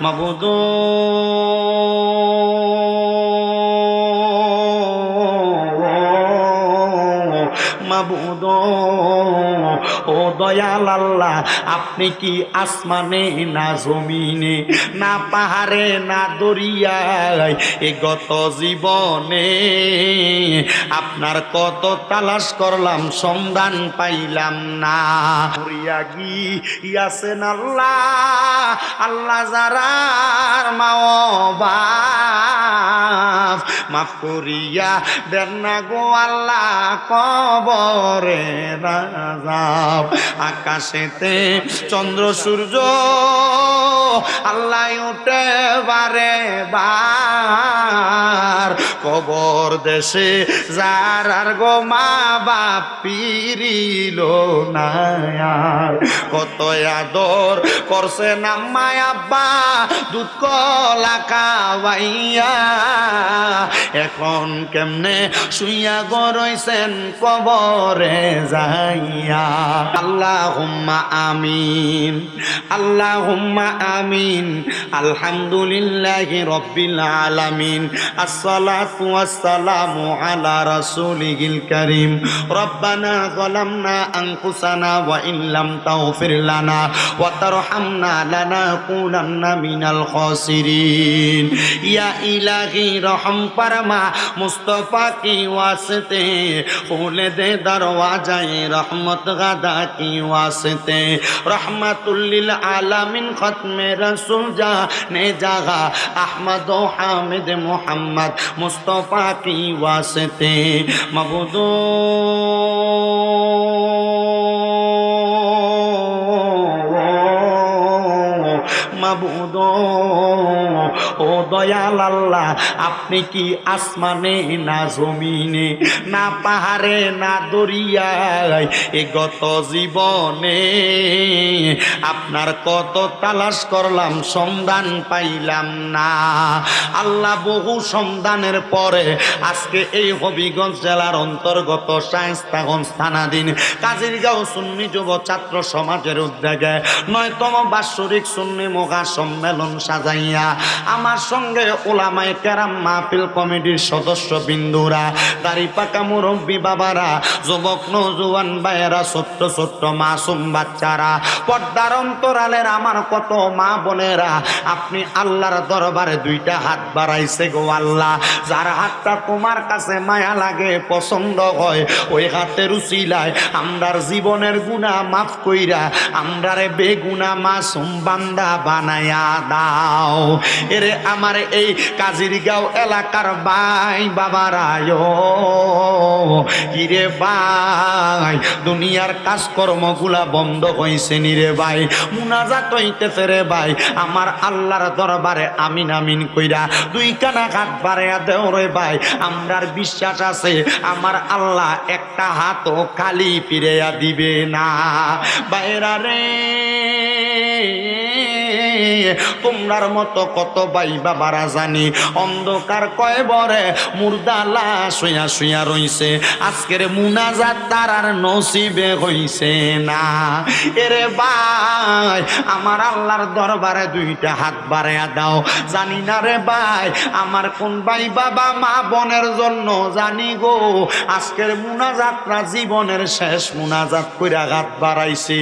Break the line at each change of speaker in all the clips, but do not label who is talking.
মাবুদ মাবুদ ও দয়াল আল্লাহ, আপনি কি আসমানে না জমিনে, না পাহাড়ে, না দরিয়ায় এ গত জীবনে? আপনার কত তালাশ করলাম, সন্ধান পাইলাম না। ইয়াসেন আল্লাহ আল্লাহ যারার মাও বাপ মাফ করিয়া দেন না গো আল্লাহ কবরে রাজাব আকাশেতে চন্দ্র সূর্য আল্লাহ উঠে বারে বার কবর দেশে, যার আর গো মা বাপ পিরিল না কত আদর করছে না মায়াব্বা দুধ কলা এখন কেমনে শুইয়া গরইছেন কবরে যাইয়া। আল্লাহ হুম্মা আমিন আল্লাহ হুম্মা আমিন, আলহামদুলিল্লাহি রব্বিল আলামিন, আসসালাতু والصلاة والسلام على رسوله الكريم ربنا ظلمنا أنفسنا وإن لم تغفر لنا وترحمنا لنكونن من الخاسرين يا إلهي رحم فرما مصطفى کی واسطے کھول دے دروازہ رحمت غدا کی واسطے رحمت للعالمین ختم رسول جا نے جاگا احمد و حامد محمد مصطفى मुस्तफ़ा की वास्ते मबूदो मबूदो ও দয়াল আল্লাহ, আপনি কি আসমানে না জমিনে, না পাহাড়ে, না দরিয়ায় এ গত জীবনে? আপনার কত তালাশ করলাম, সন্ধান পাইলাম না। আল্লাহ বহু সন্ধানের পরে আজকে এই হবিগঞ্জ জেলার অন্তর্গত শায়স্তাগঞ্জ থানাধীন কাজিরগাঁও সুন্নি যুব ছাত্র সমাজের উদ্যোগে নয়তম বাৎসরিক সুন্নি মোগা সম্মেলন সাজাইয়া আমার সঙ্গে ওলামায় কেরাম মাহফিল কমিটির সদস্য বিন্দুরা দাড়ি পাকা মুরব্বী বাবারা, যুবক নজুয়ান ভাইয়েরা, ছোট্ট ছোট্ট মাসুম বাচ্চারা, পর্দার অন্তরালের আমার কত মা বোনেরা, আপনি আল্লাহর দরবারে দুইটা হাত বাড়াইছে গো আল্লাহ। যার হাতটা তোমার কাছে মায়া লাগে, পছন্দ হয়, ওই হাতের উচিলায় আমরার জীবনের গুণা মাফ কইরা আমরারে বেগুনা মাসুম বান্দা বানায়া দাও। এরে আমার এই কাজিরগাঁও এলাকার ভাই বাবারায়। কিরে ভাই, দুনিয়ার কাজকর্মগুলা বন্ধ হয়েছে নিরে ভাই, মুনাজাত হইতেছে রে ভাই। আমার আল্লাহর দরবারে আমিন আমিন কইরা দুই কানা হাত বাড়াইয়া দেও রে ভাই। আমরার বিশ্বাস আছে, আমার আল্লাহ একটা হাতও খালি ফিরেয়া দিবে না। বাইরা রে তোমরার মতো কত বাই বাবারা জানি। অন্ধকার কয় বরে মুর্দালা শুয়া শুয়া রইছে। আজকের মুনাজাত তার আর নসিবে হইছে না। এরে ভাই, আমার আল্লাহর দরবারে দুইটা হাত বাড়াইয়া দাও। জানি না রে ভাই, আমার কোন ভাই বাবা মা বোনের জন্য জানি গো। আজকের মুনাজাতরা জীবনের শেষ মুনাজাত কইরা হাত বাড়াইছে।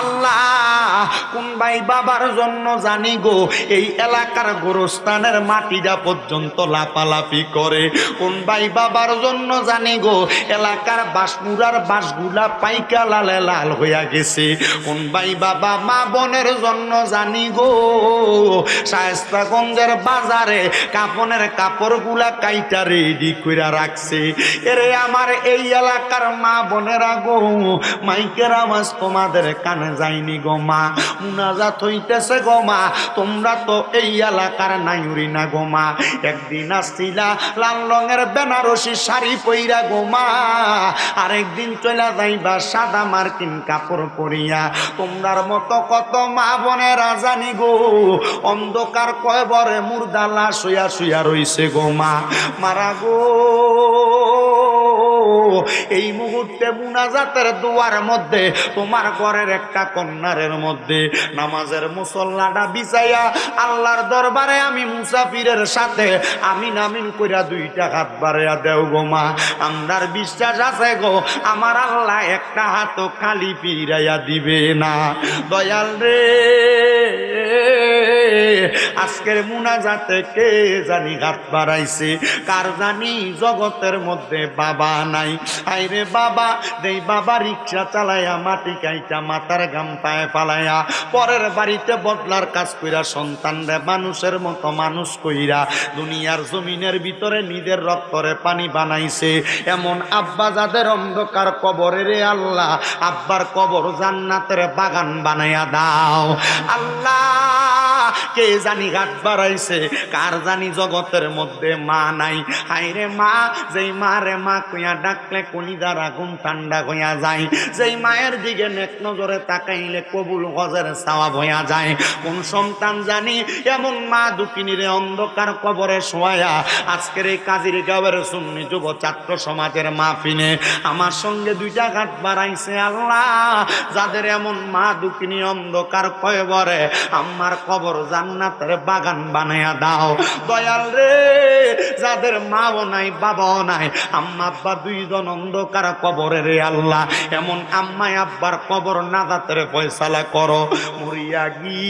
আল্লাহ, কোন ভাই বাবার জন্য জানি গো। এই এলাকার গোরস্থানের মাটিটা পর্যন্ত লাপালাপি করে। কোন ভাই বাবার জন্য জানি গো, এলাকার বাসমুরার বাসগুলা পাইকা লালে লাল হইয়া গেছে। কোন ভাই বাবা মা বোনের জন্য জানি গো, শায়স্তাগঞ্জের বাজারে কাপনের কাপড়গুলা কাইটা রেডি কইরা রাখছে। এরে আমার এই এলাকার মা বোনেরা গো, মাইকের আওয়াজ তোমাদের কানে যায়নি গো মা। মুনাজাত হইতেছে গো মা। তোমরা তো এই এলাকার নাইউরি না গো মা। একদিন আসছিলা লাল রঙের বেনারসি শাড়ি পইরা গো মা। আরেকদিন চলে যাইবা সাদা মার্কিন কাপড় পরিয়া। তোমরার মতো কত মা বোনেরা জানি গো। অন্ধকার কয় বরে মুর্দালা শুয়া শুয়া রইছে গো মা। মারা গো। এই মুহূর্তে মুনাজাতের দুয়ার মধ্যে, তোমার ঘরের একটা কন্যারের মধ্যে নামাজের মুসল্লাটা বিছাইয়া আল্লাহর দরবারে আমি মুসাফিরের সাথে আমিন আমিন কইরা দুইটা হাত বাড়াইয়া দেও গো মা। আমরার বিশ্বাস আছে গো, আমার আল্লাহ একটা হাতও খালি ফিরাইয়া দিবে না। দয়াল রে। আজকের মুনাজাতে কে জানি হাত বাড়াইছে? কার জানি জগতের মধ্যে বাবা নাই। আইরে বাবা, দেই বাবা, রিক্সা চালাইয়া মাটি কাইটা মাথার গাম পায়ে ফালাইয়া পরের বাড়িতে বদলার কাজ কইরা সন্তান রে, মানুষের মতো মানুষ কইরা দুনিয়ার জমিনের ভিতরে নিজের রক্তরে পানি বানাইছে। এমন আব্বা যাদের অন্ধকার কবরে রে আল্লাহ, আব্বার কবর জান্নাতের বাগান বানাইয়া দাও। আল্লাহ! কে জানি ঘাট বাড়াইছে কার জানি জগতের মধ্যে মা নাই? হাইরে মা, যেই মা রে মা কইয়া ডাকলে কলিদার আগুন ঠান্ডা হইয়া যায়। যেই মায়ের দিকে নেক নজরে তাকাইলে কবুল হজের সাওয়াব হইয়া যায়। কোন সন্তান জানি এমন মা দুকিনীরে অন্ধকার কবরে শোয়া আজকের এই কাজির গাঁয়ের সুন্নি যুব ছাত্র সমাজের মাহফিনে আমার সঙ্গে দুইটা ঘাট বাড়াইছে আল্লাহ। যাদের এমন মা দুকিনী অন্ধকার কয়বরে আমার কবর জান্নাতের বাগান বানাইয়া দাও। দয়াল রে। যাদের মাও নাই, বাবাও নাই। আম্মা আব্বা দুইজন অন্ধকার কবরে রে আল্লাহ। এমন আম্মাই আব্বার কবর নাজাতের ফয়সালা করো। মরিয়া গি,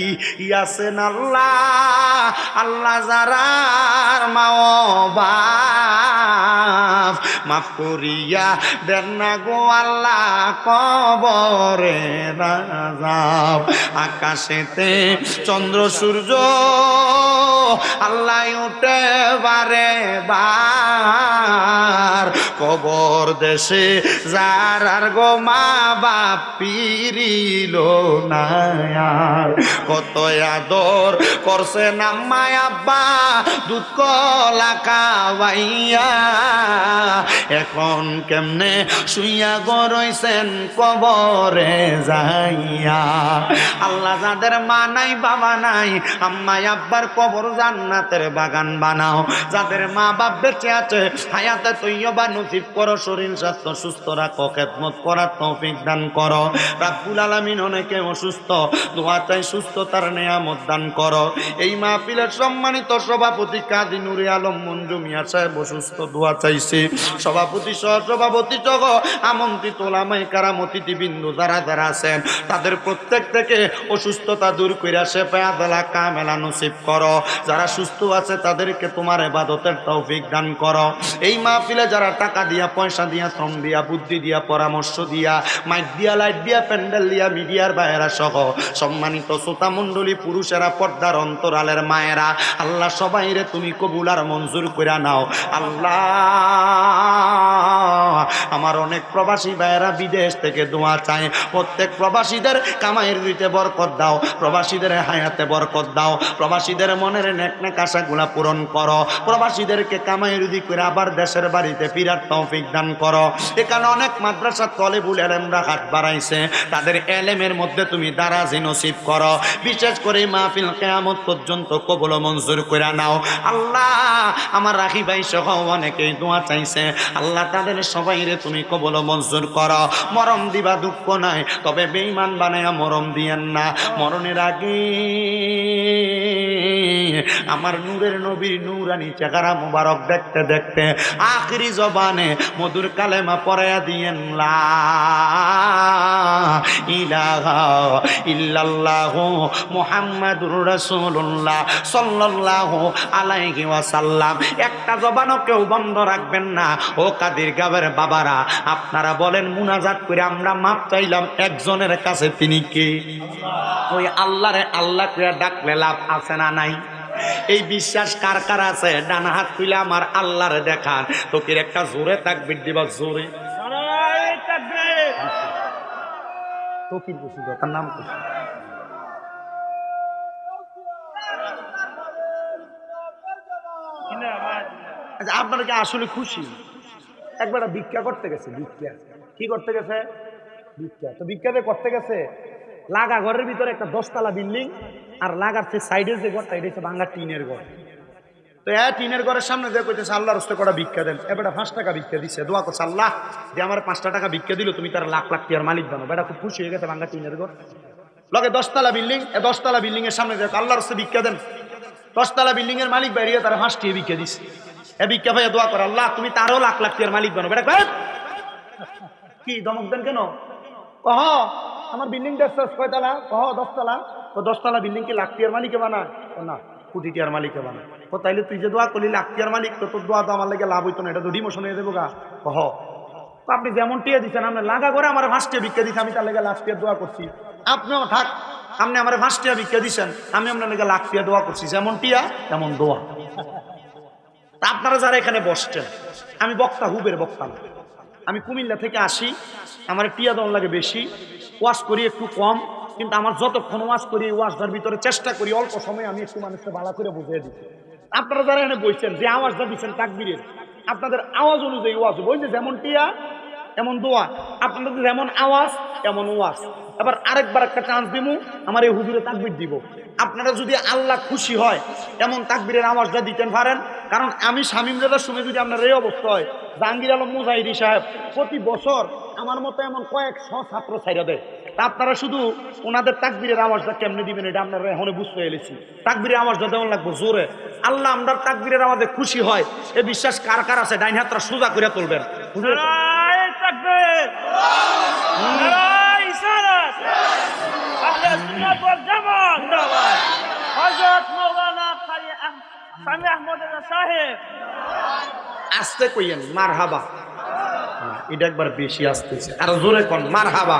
ইয়াসেন আল্লাহ। আল্লাহ যারার মাও বাপ, মাফ করিয়া দেন না গো আল্লাহ কবরে রাজাব। আকাশেতে চন্দ্র সূর্য, আল্লাহ উঠে বারে বার কবর দেশে যার আর গো মা বাপ পিরিল না আর। কত আদর করছে নাম্মায় আব্বা, দুধ কলা খাওয়াইয়া। এখন কেমনে শুইয়া গরইছেন কবরে যাইয়া। আল্লাহ যাদের মা নাই, বাবা নাই, আম্মাই আব্বার কবর জান্নাতের বাগান বানাও। যাদের মা বাপ বেঁচে আছে, হায়াতে তৈয়বা নসিব করো, শরীর, স্বাস্থ্য সুস্থ রাখো, খেদমত করার তৌফিক দান করো। রাব্বুল আলামিন অনেকে অসুস্থ দোয়া চাই সুস্থতার নেয়ামত দান করো। এই মাহফিলের সম্মানিত সভাপতি কাজী নুরে আলম মঞ্জু মিয়া সাহেব অসুস্থ, দোয়া চাইছে। সভাপতি সহ সভাপতি সহ আমন্ত্রিত ওলামাই কারাম অতিথি বিন্দু যারা যারা আছেন, তাদের প্রত্যেক থেকে অসুস্থতা দূর কইরা সে পেয়াদলা কামেলা নসিব করো। যারা সুস্থ আছে, তাদেরকে তোমার এবাদতের তৌফিক দান করো। এই মাহফিলে যারা টাকা দিয়া, পয়সা দিয়া, শ্রম দিয়া, বুদ্ধি দিয়া, পরামর্শ দিয়া, মাইক দিয়া, লাইট দিয়া, প্যান্ডেল দিয়া, মিডিয়ার বাইরা সহ সম্মানিত শ্রোতা মণ্ডলী, পুরুষেরা পর্দার অন্তরালের মায়েরা, আল্লাহ সবাইরে তুমি কবুলার মঞ্জুর করে নাও। আল্লাহ আমার অনেক প্রবাসী ভাইয়েরা বিদেশ থেকে দোয়া চায়। প্রত্যেক প্রবাসীদের কামাইয়ের দিতে বরকত দাও, প্রবাসীদের হায়াতে বরকত দাও, প্রবাসীদের মনের নেক আশাগুলা পূরণ করো, প্রবাসীদেরকে কামাইয়ের দিক করে আবার দেশের বাড়িতে ফিরার তৌফিক দান করো। এখানে অনেক মাদ্রাসা তলেবুল এলেমরা হাত বাড়াইছে, তাদের এলেমের মধ্যে তুমি দারাজি নসিব করো। বিশেষ করে মাহফিল কেয়ামত পর্যন্ত কবল মঞ্জুর করে নাও। আল্লাহ, আমার রাখি ভাই সহ অনেকেই দোয়া চাইছে। আল্লাহ তাদের সবাই তুমি কবল মঞ্জুর করো। মরম দিবা দুঃখ নাই, তবে বেইমান বানায়া মরম দিয়েন না। মরণের আগে আমার নূরের নবীর নূরানি চেহারা মুবারক দেখতে দেখতে আখরি জবানে মধুর কালেমা পড়াইয়া দিয়েন, লা ইলাহা ইল্লাল্লাহু মুহাম্মাদুর রাসূলুল্লাহ সাল্লাল্লাহু আলাইহি ওয়াসাল্লাম। একটা জবানও কেউ বন্ধ রাখবেন না। ও কাদির গাবের বাবারা, আপনারা বলেন মুনাজাত করে আমরা মাপ চাইলাম একজনের কাছে তিনি কে? ওই আল্লাহরে আল্লাহ করে ডাকলে লাভ আছে না নাই? এই বিশ্বাস কার কার আছে? ডান হাত তুলে আমার আল্লাহরে দেখান তোকে একটা জোরে তাকবির দিবা, জোরে। তকির তার নাম কি? আচ্ছা আপনারা কি আসলে খুশি? একবার ভিক্ষা করতে গেছে, ভিক্ষা। কি করতে গেছে? ভিক্ষা। তো ভিক্ষাতে করতে গেছে, লাগা ঘরের ভিতরে একটা দশতলা বিল্ডিং আর লাগার সে সাইডের যে ঘরটা, এটা হচ্ছে বাংলা টিনের ঘর। তো এ টিনের ঘরের সামনে দিয়ে কইতেছে আল্লাহ রস্তে কটা ভিক্ষা দেন? এ বেটা পাঁচ টাকা ভিক্ষা দিচ্ছে দোয়া করছে, আল্লাহ, যে আমার পাঁচটা টাকা ভিক্ষা দিল, তুমি তার লাখ লাখ টিয়ার মালিক বানো। বেটা খুব খুশি হয়ে গেছে ভাঙ্গা টিনের ঘর। লগে দশতলা বিল্ডিং, এ দশতলা বিল্ডিং এর সামনে দেখ আল্লাহ রস্তে ভিক্ষা দেন। দশতলা বিল্ডিং এর মালিক বাইরে তারা পাঁচ টিয়া ভিক্ষা দিচ্ছে এ ভিক্ষা ভাইয়া দোয়া কর, আল্লাহ, তুমি তারও লাখ লাখ টিয়ার মালিক বানো। বেটা কি দমক দেন কেন? কহ, আমার বিল্ডিং দেখছস কয়তলা? কহ, দশতলা। তো দশতলা বিল্ডিং কি লাখ টিয়ার মালিকে বানায় না কোটি টিয়ার মালিকে বানায় ও তাইলে তুই যে দোয়া করলি লাখ টিয়ার মালিক, তো তোর দোয়া তো আমার লাগে লাভ হইতো না, এটা তো ডিমোশন হয়ে দেবো গা। কহ তো আপনি যেমন টিয়া দিচ্ছেন আপনি লাগা করে আমার ভাস টিয়া দিচ্ছি আমি তার লেগে টিয়ার দোয়া করছি। আপনিও থাক, আপনি আমার ভাস টিয়া দিচ্ছেন আমি আপনার লেগে লাখ টিয়া দোয়া করছি, যেমন টিয়া, তেমন দোয়া। আপনারা যারা এখানে বসছেন, আমি বক্তা, হুবের বক্তা। আমি কুমিল্লা থেকে আসি, আমার টিয়া দল লাগে বেশি, ওয়াশ করি একটু কম কিন্তু আমার যতক্ষণ ওয়াশ করি, এই ওয়াশটার ভিতরে চেষ্টা করি, অল্প সময় আমি একটু মানুষকে ভালো করে বুঝিয়ে দিচ্ছি আপনারা যারা এখানে বইছেন, যে আওয়াজটা দিচ্ছেন তাকবিরের, আপনাদের আওয়াজ অনুযায়ী ওয়াজ। ওই যেমন টিয়া এমন দোয়া। আপনাদের যেমন আওয়াজ এমন ওয়াজ। এবার আরেকবার একটা চান্স দিব আমার এই হুজুরে তাকবির দিব। আপনারা যদি আল্লাহ খুশি হয়, এমন তাকবীরের আওয়াজটা দিতেন পারেন। কারণ আমি শামীম দাদার সময় যদি আপনার এই অবস্থা হয়, জাহাঙ্গীর আলম মুজাহিদি সাহেব, প্রতি বছর আমার মতো এমন কয়েকশো ছাত্র ছাইরা দেয়। তা আপনারা শুধু ওনাদের তাকবীরের আওয়াজটা কেমনে দিবেন এটা আপনারা এখন বুঝতে এলেছি তাকবীরের আওয়াজটা দেওয়ান লাগবো জোরে। আল্লাহ আমরা তাকবীরের আওয়াজে খুশি হয়। এ বিশ্বাস কার কার আছে? ডাইন হাতটা সোজা করে তুলবেন। আসতে কইয়েন মার হাবা এটা একবার বেশি আসতেছে। আর জোরে কন মার হাবা